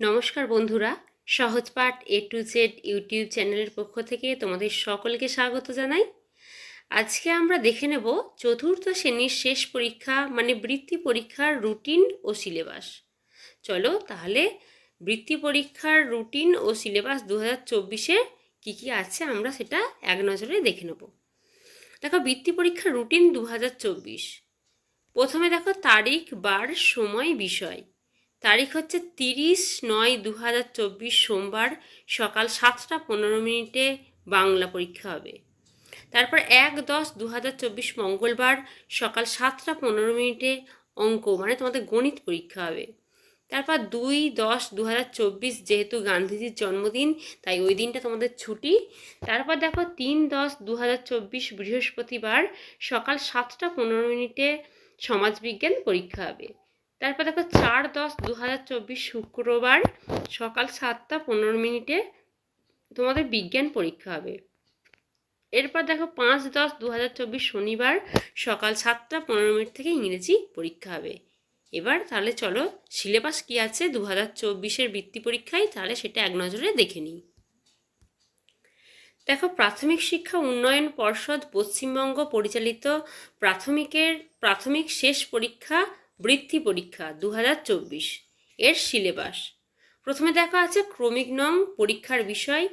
নমস্কার বন্ধুরা Sahajpath A to Z YouTube চ্যানেলের পক্ষ থেকে তোমাদের সকলকে স্বাগত জানাই। আজকে আমরা দেখে নেব চতুর্থ শ্রেণির শেষ পরীক্ষা মানে বৃত্তি পরীক্ষার রুটিন ও সিলেবাস। চলো তাহলে বৃত্তি পরীক্ষার রুটিন ও সিলেবাস দু হাজার চব্বিশে কী কী আছে আমরা সেটা এক নজরে দেখে নেব। দেখো, বৃত্তি পরীক্ষার রুটিন দু হাজার চব্বিশ। প্রথমে দেখো তারিখ, বার, সময়, বিষয়। তারিখ হচ্ছে তিরিশ নয় দু হাজার চব্বিশ সোমবার সকাল সাতটা পনেরো মিনিটে বাংলা পরীক্ষা হবে। তারপর এক দশ দু হাজার চব্বিশ মঙ্গলবার সকাল সাতটা পনেরো মিনিটে অঙ্ক মানে তোমাদের গণিত পরীক্ষা হবে। তারপর দুই দশ দু হাজার চব্বিশ যেহেতু গান্ধীজির জন্মদিন, তাই ওই দিনটা তোমাদের ছুটি। তারপর দেখো তিন দশ দু হাজার চব্বিশ বৃহস্পতিবার সকাল সাতটা পনেরো মিনিটে সমাজবিজ্ঞান পরীক্ষা হবে। তারপর দেখো চার দশ দু হাজার চব্বিশ শুক্রবার সকাল সাতটা পনেরো মিনিটে তোমাদের বিজ্ঞান পরীক্ষা হবে। এরপর দেখো পাঁচ দশ দু হাজার চব্বিশ শনিবার সকাল সাতটা পনেরো মিনিট থেকে ইংরেজি পরীক্ষা হবে। এবার তাহলে চলো সিলেবাস কী আছে দু হাজার চব্বিশের বৃত্তি পরীক্ষায় তাহলে সেটা এক নজরে দেখে নিই। দেখো প্রাথমিক শিক্ষা উন্নয়ন পর্ষদ পশ্চিমবঙ্গ পরিচালিত প্রাথমিকের প্রাথমিক শেষ পরীক্ষা বৃত্তি পরীক্ষা দু হাজার চব্বিশ এর সিলেবাস। প্রথমে দেখা আছে ক্রমিক নং পরীক্ষার বিষয়,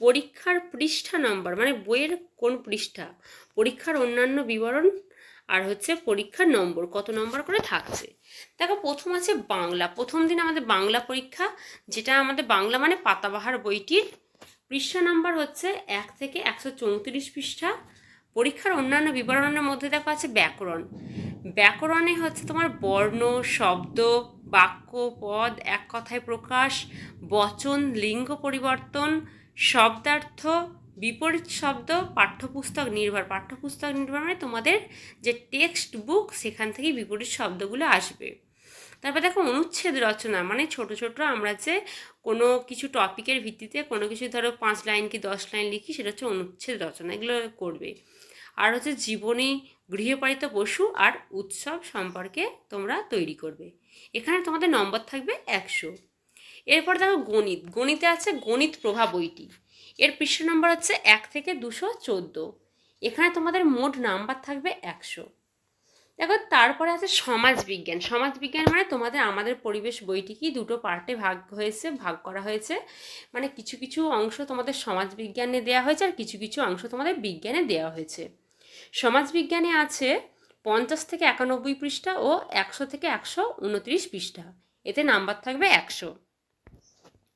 পরীক্ষার পৃষ্ঠা নম্বর মানে বইয়ের কোন পৃষ্ঠা, পরীক্ষার অন্যান্য বিবরণ, আর হচ্ছে পরীক্ষার নম্বর, কত নম্বর করে থাকছে। দেখো, প্রথম আছে বাংলা। প্রথম দিন আমাদের বাংলা পরীক্ষা, যেটা আমাদের বাংলা মানে পাতাবাহার বইটির পৃষ্ঠা নাম্বার হচ্ছে এক থেকে একশো চৌত্রিশ পৃষ্ঠা। পরীক্ষার অন্যান্য বিবরণের মধ্যে দেখো আছে ব্যাকরণ। ব্যাকরণে হচ্ছে তোমার বর্ণ, শব্দ, বাক্য, পদ, এক কথায় প্রকাশ, বচন, লিঙ্গ পরিবর্তন, শব্দার্থ, বিপরীত শব্দ, পাঠ্যপুস্তক নির্ভর। পাঠ্যপুস্তক নির্ভর মানে তোমাদের যে টেক্সট বুক সেখান থেকে বিপরীত শব্দগুলো আসবে। তারপর দেখো অনুচ্ছেদ রচনা মানে ছোট ছোট আমরা যে কোনো কিছু টপিকের ভিত্তিতে কোনো কিছু ধরো পাঁচ লাইন কি দশ লাইন লিখি, সেটা হচ্ছে অনুচ্ছেদ রচনা, এগুলো করবে। আর হচ্ছে জীবনী গৃহপালিত পশু আর উৎসব সম্পর্কে তোমরা তৈরি করবে। এখানে তোমাদের নম্বর থাকবে একশো। এরপর দেখো গণিত। গণিতে আছে গণিত প্রভাব বইটি। এর পৃষ্ঠ নম্বর হচ্ছে এক থেকে দুশো চোদ্দ। এখানে তোমাদের মোট নাম্বার থাকবে একশো। দেখো তারপরে আছে সমাজ বিজ্ঞান সমাজ বিজ্ঞান মানে তোমাদের আমাদের পরিবেশ বইটি কি? দুটো পার্টে ভাগ হয়েছে, ভাগ করা হয়েছে। মানে কিছু কিছু অংশ তোমাদের সমাজ বিজ্ঞানে দেওয়া হয়েছে আর কিছু কিছু অংশ তোমাদের বিজ্ঞানে দেওয়া হয়েছে। সমাজবিজ্ঞানে আছে পঞ্চাশ থেকে একানব্বই পৃষ্ঠা ও একশো থেকে একশো উনত্রিশ পৃষ্ঠা। এতে নাম্বার থাকবে একশো।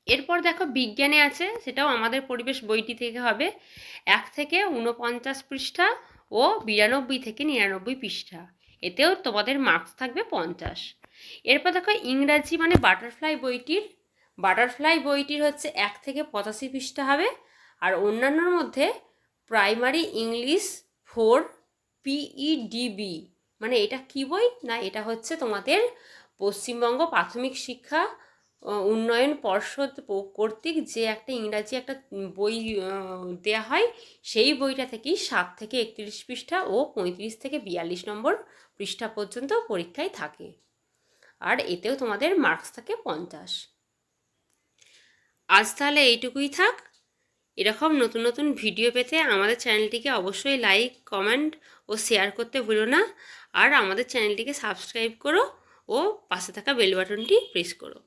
এরপর দেখো বিজ্ঞানে আছে, সেটাও আমাদের পরিবেশ বইটি থেকে হবে, এক থেকে উনপঞ্চাশ পৃষ্ঠা ও বিরানব্বই থেকে নিরানব্বই পৃষ্ঠা। এতেও তোমাদের মার্কস থাকবে পঞ্চাশ। এরপর দেখো ইংরাজি মানে বাটারফ্লাই বইটির বাটারফ্লাই বইটির হচ্ছে এক থেকে পঁচাশি পৃষ্ঠা হবে। আর অন্যান্যর মধ্যে প্রাইমারি ইংলিশ ফোর পিইডিবি মানে এটা কি বই না এটা হচ্ছে তোমাদের পশ্চিমবঙ্গ প্রাথমিক শিক্ষা উন্নয়ন পর্ষদ কর্তৃক যে একটা ইংরাজি একটা বই দেয়া হয়, সেই বইটা থেকেই সাত থেকে একত্রিশ পৃষ্ঠা ও পঁয়ত্রিশ থেকে বিয়াল্লিশ নম্বর পৃষ্ঠা পর্যন্ত পরীক্ষায় থাকে। আর এতেও তোমাদের মার্কস থাকে পঞ্চাশ। আজ তাহলে এইটুকুই থাক। এরকম নতুন নতুন ভিডিও পেতে আমাদের চ্যানেলটিকে অবশ্যই লাইক, কমেন্ট ও শেয়ার করতে ভুলো না। আর আমাদের চ্যানেলটিকে সাবস্ক্রাইব করো ও পাশে থাকা বেল বাটনটি প্রেস করো।